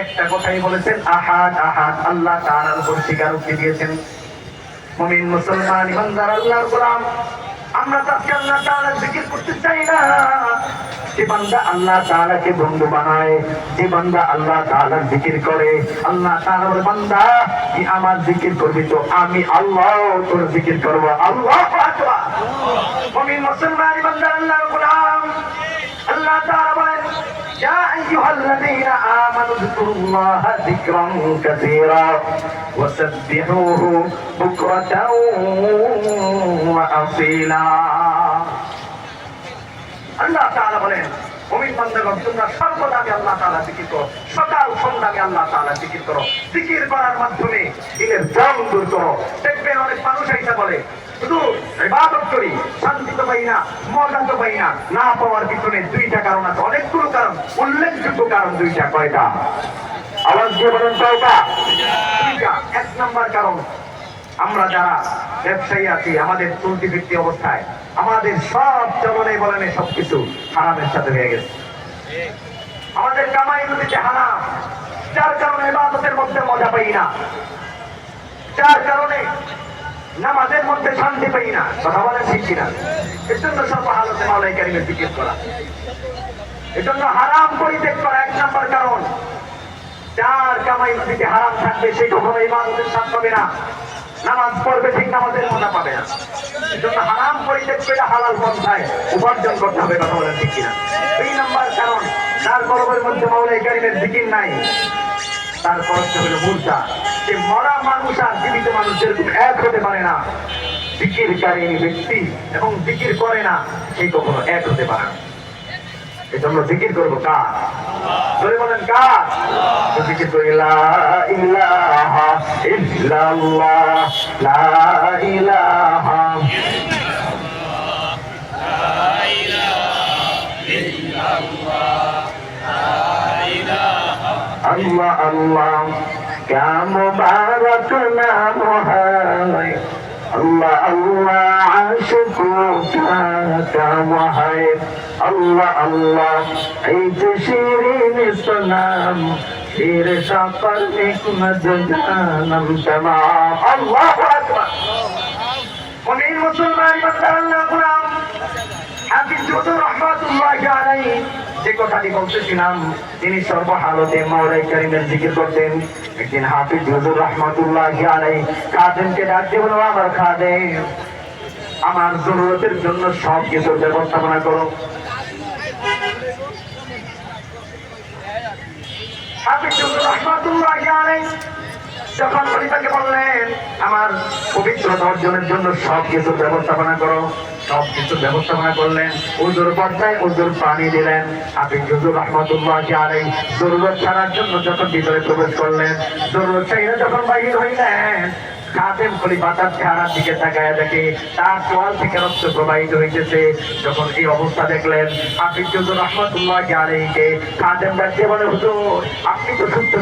একটা কথাই বলেছেন, আহাদ আহাদ, আল্লাহ উপর স্বীকারোক্তি দিয়েছেন। মুসলমান আল্লাহর গোলাম জিকির বন্ধু বানায় বান্দা আল্লাহ জিকির করে, আল্লাহ তাআলা বান্দা আমার জিকির করবি তো আমি আল্লাহ তোর জিকির করব। আল্লাহু মুসলমান أيها الذين آمنوا اذكروا الله ذكرا كثيرا وسبحوه بكرة وأصيلا আল্লাহ তাআলা বলেন মুমিন বান্দাগণ তোমরা সর্বদা আমি আল্লাহ তাআলা জিকির করো সকাল সন্ধ্যা আমি আল্লাহ তাআলা জিকির করো জিকির করার মাধ্যমে দিনের জং দূর করো দেখবেন অনেক মানুষ এইটা বলে শুধু করি শান্তি তো পাই না মজা তো পাই না না পাওয়ার পিছনে দুইটা কারণ আছে। অনেকগুলো কারণ, উল্লেখযোগ্য কারণ দুইটা, কয়টা? আওয়াজ দিয়ে বলেন কয়টা? এক নম্বর কারণ, আমরা যারা ব্যবসায়ী আছি, আমাদের চলতি বৃত্তি অবস্থায়, আমাদের সব চলনে বলনে সবকিছু হারামের সাথে হয়ে গেছে। আমাদের কামাই রুটিতে হারাম। যার কারণে ইবাদতের মধ্যে মজা পাই না। যার নামাজের মধ্যে শান্তি পাই না, কথা বলেন ঠিক কিনা? এর জন্য সর্ব হালতে মাওলাই কারিমের করা। এজন্য হারাম পরিত্যাগ করা এক নম্বর কারণ। যার কামাই রুটিতে হারাম থাকবে, সে কখনো ইবাদতের স্বাদ পাবে না। নামাজ পড়বে ঠিক, নামাজের মজা পাবে না। এজন্য হারাম পরিত্যাগ করে হালাল পন্থায় উপার্জন করতে হবে, কথা বলেন ঠিক কিনা? দুই নম্বর কারণ। তার গর্বের মধ্যে মাওলাই কারিমের জিকির নাই। তার খরচটা হলো মূর্তা যে মরা মানুষ আর জীবিত মানুষের যেরকম এক হতে পারে না জিকিরকারী ব্যক্তি এবং জিকির করে না, সে কখনো এক হতে পারে না। জিকির লা আল্লাহ আল্লাহ। क्या मुबारक नाम है अल्लाह अल्लाह आशिकों का काम है अल्लाह अल्लाह ईद शीरीन सलाम शीर शापर निकमत जानम तमाम अल्लाह अकबर मुमीन मुसलमान बंदा কথাটি বলতেছিলাম তিনি সর্বহালতে মাওলাই কারিমের জিকির করতেন। একদিন হাফিজ হুজুর রহমাতুল্লাহি আলাইহি খাদেমকে ডাক দিয়ে বলল, আমার খাদেম আমার জরুরতের জন্য সব কিছুর ব্যবস্থাপনা করো। হাফিজ হুজুর বললেন, আমার পবিত্রতা অর্জনের জন্য সব কিছুর ব্যবস্থাপনা করো। সব কিছুর ব্যবস্থাপনা করলেন। উজুর পর্দায় উজুর পানি দিলেন। আপনি হুজুর রহমতুল্লাহ আলাই জরুরত ছাড়ার জন্য যখন ভিতরে প্রবেশ করলেন জরুরত চাইলে যখন বাহির হইলেন দিকে তাকায় দেখে তার চোয়াল থেকে রক্ত প্রবাহিত যখন এই অবস্থা দেখলেন আপনি হুজুর রহমতুল্লাহ আলাইকে খাদেম ডাকতে বলে, হুজুর, আপনি তো সুস্থ